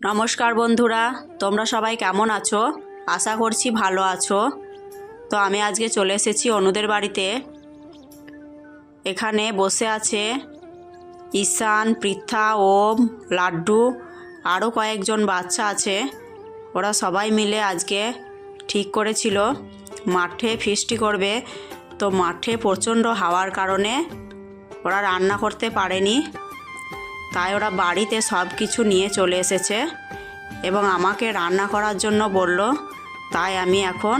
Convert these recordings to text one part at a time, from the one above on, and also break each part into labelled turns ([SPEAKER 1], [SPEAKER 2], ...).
[SPEAKER 1] নমস্কার বন্ধুরা, তোমরা সবাই কেমন আছো? আশা করছি ভালো আছো। তো আমি আজকে চলে এসেছি অনুদের বাড়িতে। এখানে বসে আছে ঈশান, পৃথা, ওম, লাড্ডু আরও কয়েকজন বাচ্চা আছে। ওরা সবাই মিলে আজকে ঠিক করেছিল, মাঠে ফিস্টি করবে। তো মাঠে প্রচণ্ড হাওয়ার কারণে ওরা রান্না করতে পারেনি। তাই ওরা বাড়িতে সব কিছু নিয়ে চলে এসেছে এবং আমাকে রান্না করার জন্য বলল, তাই আমি এখন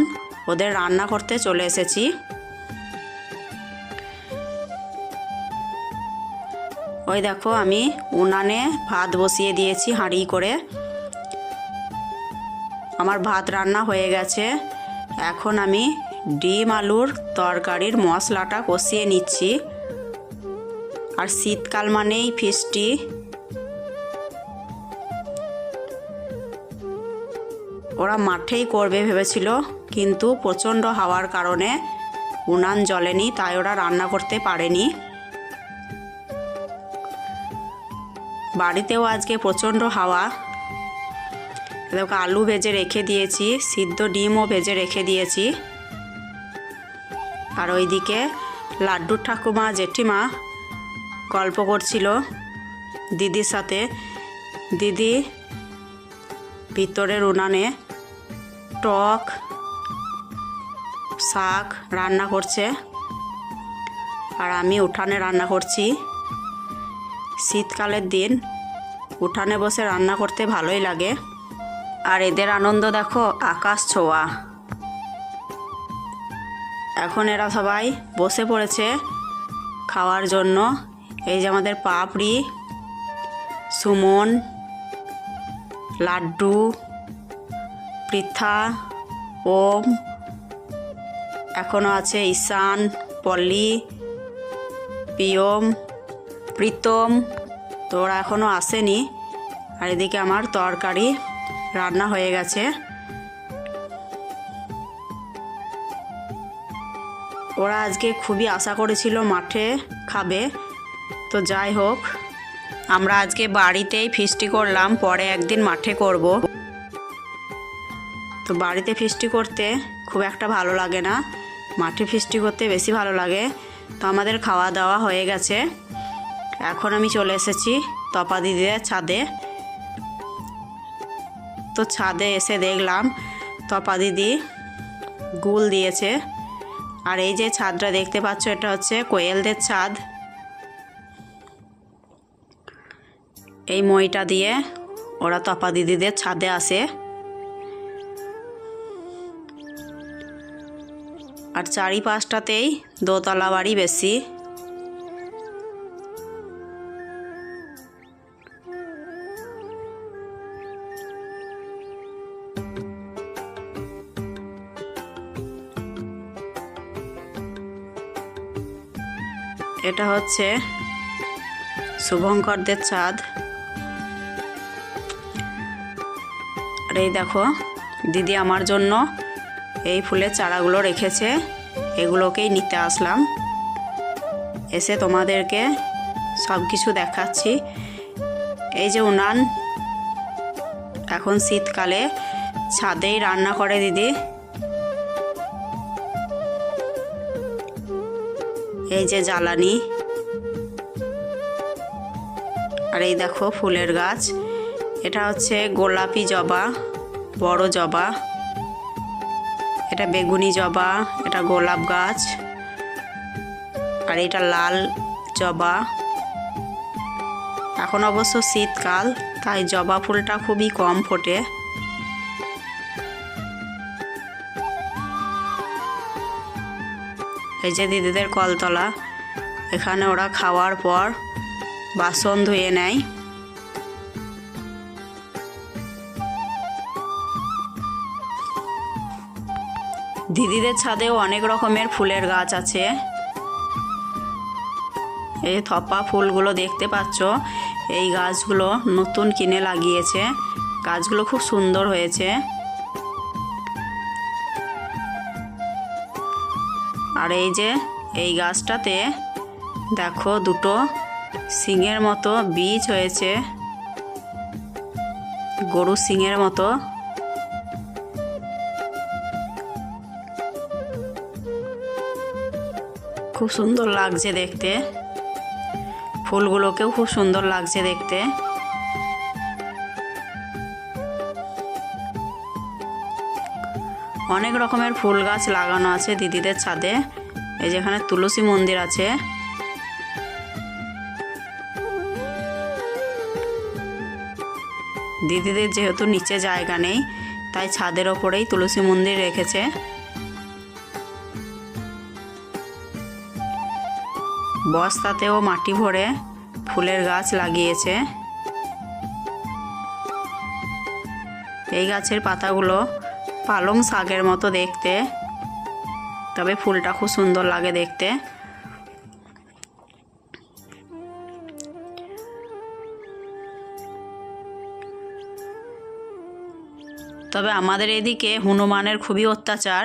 [SPEAKER 1] ওদের রান্না করতে চলে এসেছি। ওই দেখো আমি উনানে ভাত বসিয়ে দিয়েছি হাঁড়ি করে। আমার ভাত রান্না হয়ে গেছে। এখন আমি ডিম আলুর তরকারির মশলাটা কষিয়ে নিচ্ছি। আর শীতকাল মানেই ফিস্টি ওরা মাঠেই করবে ভেবেছিল, কিন্তু প্রচণ্ড হাওয়ার কারণে উনান জ্বলেনি, তাই ওরা রান্না করতে পারেনি। বাড়িতেও আজকে প্রচণ্ড হাওয়া। দেখো আলু ভেজে রেখে দিয়েছি, সিদ্ধ ডিমও ভেজে রেখে দিয়েছি। আর ওইদিকে লাড্ডুর ঠাকুমা, জেঠিমা গল্প করছিল দিদির সাথে। দিদি ভিতরের উনানে টক, শাক রান্না করছে। আর আমি উঠানে রান্না করছি। শীতকালের দিন উঠানে বসে রান্না করতে ভালোই লাগে। আর এদের আনন্দ দেখো, আকাশ ছোঁয়া। এখন এরা সবাই বসে পড়েছে খাওয়ার জন্য। এই যে আমাদের পাপড়ি, সুমন, লাড্ডু, পৃথা, ওম, এখনও আছে ঈশান, পল্লী, পিয়ম, প্রীতম, তো ওরা এখনও আসেনি। আর এদিকে আমার তরকারি রান্না হয়ে গেছে। ওরা আজকে খুবই আশা করেছিল মাঠে খাবে। তো যাই হোক, আমরা আজকে বাড়িতেই ফিস্টি করলাম, পরে একদিন মাঠে করব। তো বাড়িতে ফিস্টি করতে খুব একটা ভালো লাগে না। মাঠে ফিস্টি করতে বেশি ভালো লাগে। তো আমাদের খাওয়া দাওয়া হয়ে গেছে। এখন আমি চলে এসেছি তপা দিদিদের ছাদে। তো ছাদে এসে দেখলাম তপা দিদি গুল দিয়েছে। আর এই যে ছাদটা দেখতে পাচ্ছ, এটা হচ্ছে কোয়েলদের ছাদ। এই মইটা দিয়ে ওরা তপা দিদিদের ছাদে আসে। আর চারিপাশটাতেই দোতলা বাড়ি বেশি। এটা হচ্ছে শুভঙ্করদের ছাদ। আর এই দেখো, দিদি আমার জন্য এই ফুলের চারাগুলো রেখেছে, এগুলোকেই নিতে আসলাম। এসে তোমাদেরকে সব কিছু দেখাচ্ছি। এই যে উনান, এখন শীতকালে ছাদেই রান্না করে দিদি। এই যে জ্বালানি। আর এই দেখো ফুলের গাছ। এটা হচ্ছে গোলাপি জবা, বড় জবা। এটা বেগুনি জবা, এটা গোলাপ গাছ। আর এটা লাল জবা। এখন অবশ্য শীতকাল, তাই জবা ফুলটা খুবই কম ফোটে। এই যে দিদিদের কলতলা, এখানে ওরা খাওয়ার পর বাসন ধুয়ে নেয়। দিদিদের ছাদেও অনেক রকমের ফুলের গাছ আছে। এই থপা ফুলগুলো দেখতে পাচ্ছ? এই গাছগুলো নতুন কিনে লাগিয়েছে। গাছগুলো খুব সুন্দর হয়েছে। আর এই যে, এই গাছটাতে দেখো দুটো সিংয়ের মতো বীজ হয়েছে। গরু সিংয়ের মতো খুব সুন্দর লাগছে দেখতে। ফুলগুলোকেও খুব সুন্দর লাগছে দেখতে। অনেক রকমের ফুল গাছ লাগানো আছে দিদিদের ছাদে। এই যেখানে তুলসী মন্দির আছে। দিদিদের যেহেতু নিচে জায়গা নেই, তাই ছাদের ওপরেই তুলসী মন্দির রেখেছে। বস্তাতেও মাটি ভরে ফুলের গাছ লাগিয়েছে। এই গাছের পাতাগুলো পালং শাকের মতো দেখতে, তবে ফুলটা খুব সুন্দর লাগে দেখতে। তবে আমাদের এদিকে হনুমানের খুবই অত্যাচার।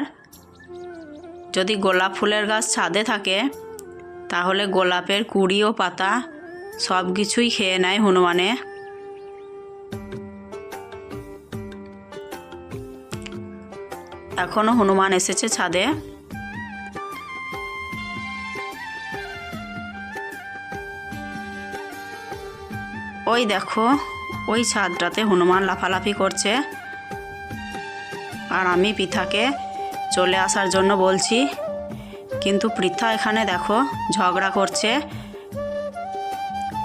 [SPEAKER 1] যদি গোলাপ ফুলের গাছ ছাদে থাকে তাহলে গোলাপের কুড়ি ও পাতা সব কিছুই খেয়ে নেয় হনুমানে। এখনও হনুমান এসেছে ছাদে। ওই দেখো, ওই ছাদটাতে হনুমান লাফালাফি করছে। আর আমি পৃথাকে চলে আসার জন্য বলছি কিন্তু পৃথা এখানে দেখো, ঝগড়া করছে।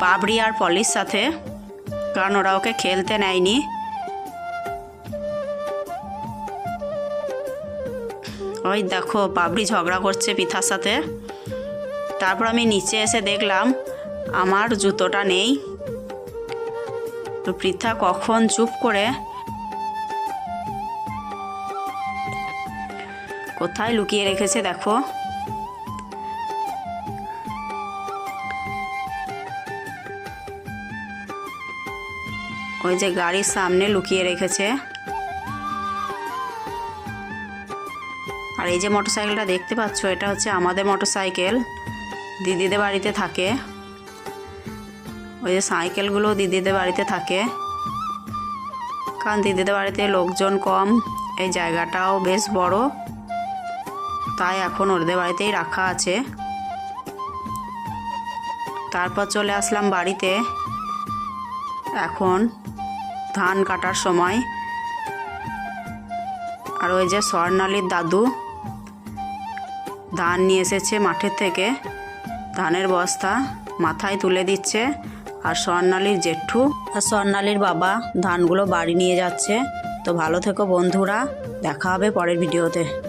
[SPEAKER 1] পাবড়ি আর পলির সাথে, কারণ ওরা ওকে খেলতে নেয়নি। ওই দেখো, পাবড়ি ঝগড়া করছে পিঠার সাথে। তারপর আমি নিচে এসে দেখলাম, আমার জুতোটা নেই। তো পৃথা কখন চুপ করে, কোথায় লুকিয়ে রেখেছে দেখো। ওই যে গাড়ির সামনে লুকিয়ে রেখেছে। আর এই যে মোটরসাইকেলটা দেখতে পাচ্ছ, এটা হচ্ছে আমাদের মোটরসাইকেল। দিদিদের বাড়িতে থাকে। ওই যে সাইকেলগুলো দিদিদের বাড়িতে থাকে। কারণ দিদিদের বাড়িতে লোকজন কম, এই জায়গাটাও বেশ বড়। তাই এখন ওদের বাড়িতেই রাখা আছে। তারপর চলে আসলাম বাড়িতে। এখন ধান কাটার সময়। আর ওই যে স্বর্ণালীর দাদু ধান নিয়ে এসেছে মাঠের থেকে। ধানের বস্তা মাথায় তুলে দিচ্ছে। আর স্বর্ণালীর জেঠু আর স্বর্ণালীর বাবা ধানগুলো বাড়ি নিয়ে যাচ্ছে। তো ভালো থেকো বন্ধুরা, দেখা হবে পরের ভিডিওতে।